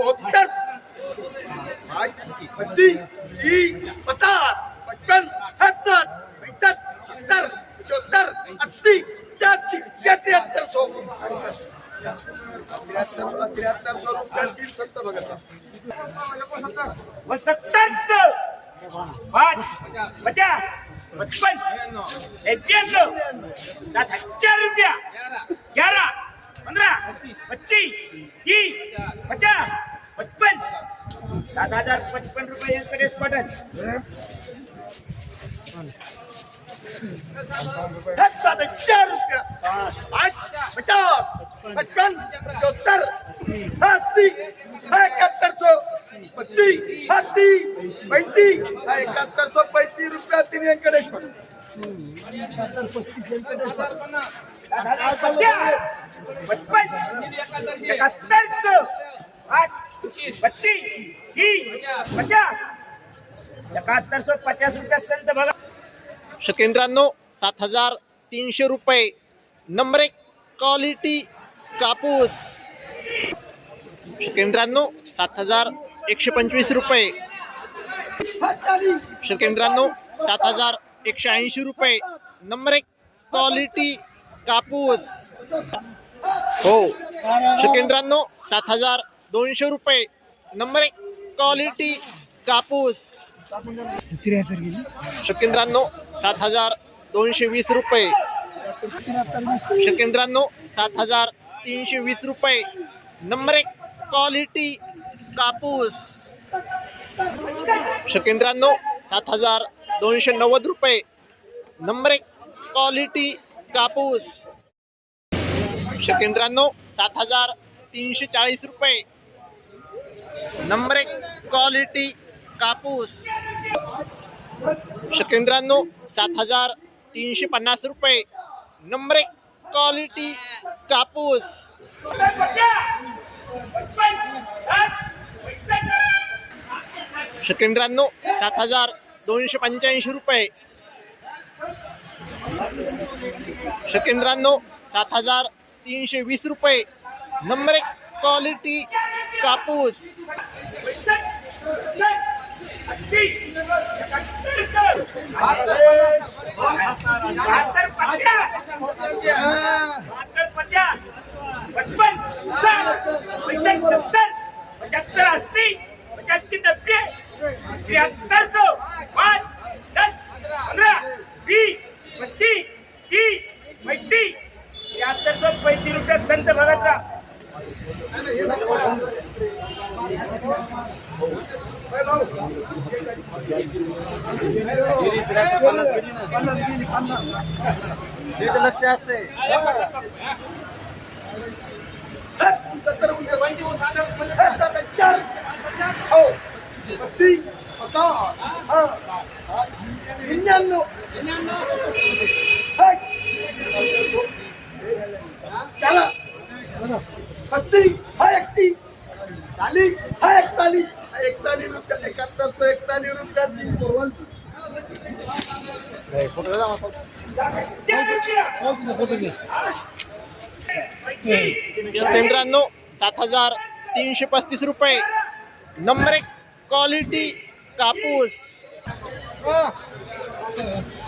बहत्तर पच्चीस पचास, पचपन छसठ पैंसठ, सत्तर, पचहत्तर, अस्सी, पचासी त्र्याहत्तर सौ। त्र्याहत्तर त्र्याहत्तर सौ रुपये पचास, पचपन एक्क्याण्णव सात हज़ार रुपया। ग्यारह। पंद्रह, पच्चीस, तीस, पचास, पचपन। सात हज़ार पचपन रुपये दस सात पाँच, पचास, पचपन पचहत्तर अस्सी, इकहत्तर सौ पच्चीस, छत्तीस, पैंतीस, इकहत्तर सौ पैंतीस रुपया तीन वेंकटेश पर पचास पचपन इकहत्तर पाच पच्चीस तीस पचास एकाहत्तर सौ पचास रुपया संत बघा शकेंद्रांनो, सात हज़ार तीनशे रुपये. नंबर एक क्वालिटी कापूस. शकेंद्रांनो, सात हज़ार एकशे पंचवीस रुपये. शकेंद्रांनो, सात हज़ार एकशे ऐंशी रुपये. नंबर एक क्वालिटी कापूस. हो. शकेंद्रांनो सात हजार दोनशे रुपये. नंबर एक क्वालिटी कापूस. शकेंद्रांनो सात हजार दोनशे वीस रुपये. शकेंद्रांनो सात हजार तीनशे वीस रुपये. नंबर एक क्वालिटी कापूस. शकेंद्रांनो सात हजार दोनशे नव्वद रुपये. नंबर एक क्वालिटी कापूस. शकेंद्रांनो, सात हज़ार तीनशे चाळीस रुपये. नंबर एक क्वालिटी कापूस. शकेंद्रांनो, सात हज़ार तीनशे पन्नास रुपये. नंबर एक क्वालिटी कापूस. शकेंद्रांनो, सात हज़ार दोनशे पंच्याऐंशी रुपये. शकेंद्रांनो, सात हज़ार तीनशे वीस रुपये. नंबर एक क्वालिटी कापूस. पचहत्तर, अस्सी, पचासी, नब्बे, तिहत्तर सौ. पाँच दस पंद्रह बीस पच्चीस तीस पैंतीस तिहत्तर सौ पैंतीस रुपये संत भगतराव सत्तर उंच दस सात चार हो पच्चीस पचास हाँ है है रुपया सौ इकतालीस रुपया तीन शकेंद्रांनो सात हज़ार तीनशे पस्तीस रुपये. नंबर एक क्वालिटी कापूस. Okay.